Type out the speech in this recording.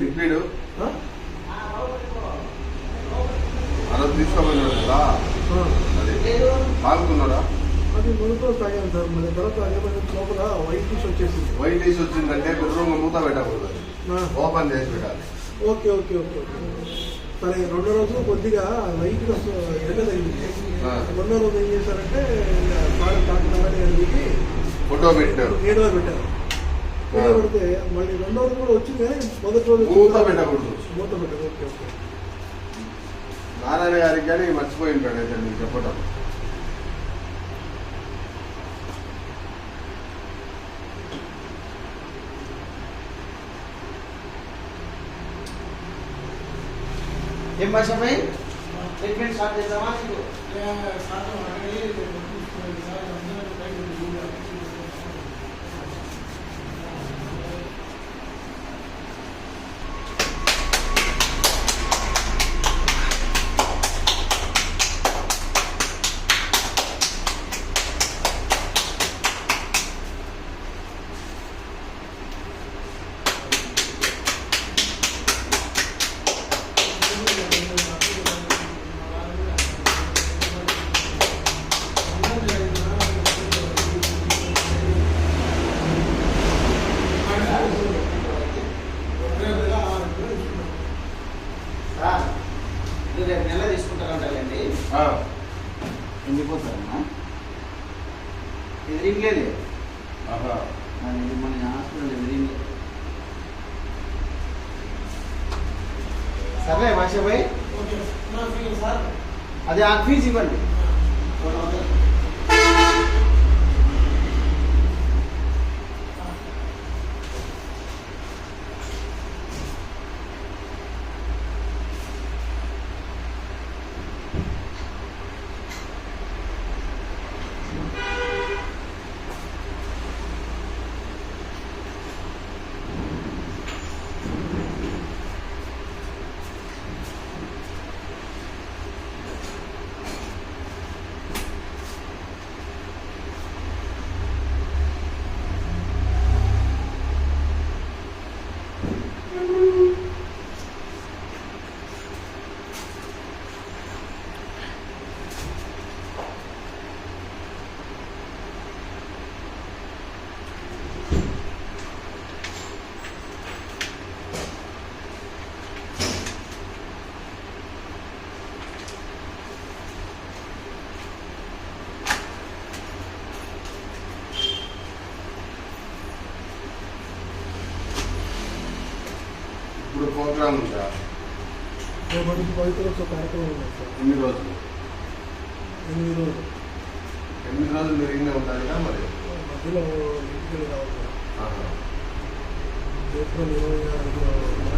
Liquid? రోజు తీసుకోమన్నాడు కదా. అది. అది మొదట్లో తాగాను సార్. మన తర్వాత తాగేపోయిన లోపల వైట్ ఫిష్ వచ్చేసింది. వైట్ వచ్చిందంటే బెడ్రూమ్ మూత పెట్టకూడదు. ఓపెన్ చేసి పెట్టాలి. ఓకే ఓకే ఓకే సరే రెండో రోజు కొద్దిగా వైట్ ఎండ తగిలింది. రెండో రోజు ఏం చేశారంటే ఫోటో పెట్టారు. నీడలో పెట్టారు. పెడితే మళ్ళీ రెండో రోజు కూడా వచ్చింది కానీ మొదటి రోజు మూత పెట్టకూడదు. మూత పెట్టదు ఓకే ఓకే. నారాయణ గారికి కానీ మర్చిపోయి ఉంటాడు అయితే మీకు చెప్పటం. ఏం భాష భాయ్ ట్రీట్మెంట్ స్టార్ట్ చేద్దామా నీకు సార్ ఇది రేపు నెల ఎండిపోతారమ్మా ఎదిరింగ్లేదు. ఇది మన హాస్పిటల్ ఎదిరింగ్ సర్లే భాష భాయ్ అది ఆ ఫీజు ఇవ్వండి. ఇప్పుడు ప్రోగ్రామ్ ఉందా? ఎన్ని రోజులు? ఎనిమిది రోజులు. ఎనిమిది రోజులు మీరు ఉంటారు కదా మరి? మధ్యలో ఏప్రిల్ ఇరవై ఆరు మార్చి ఇరవై ఆరు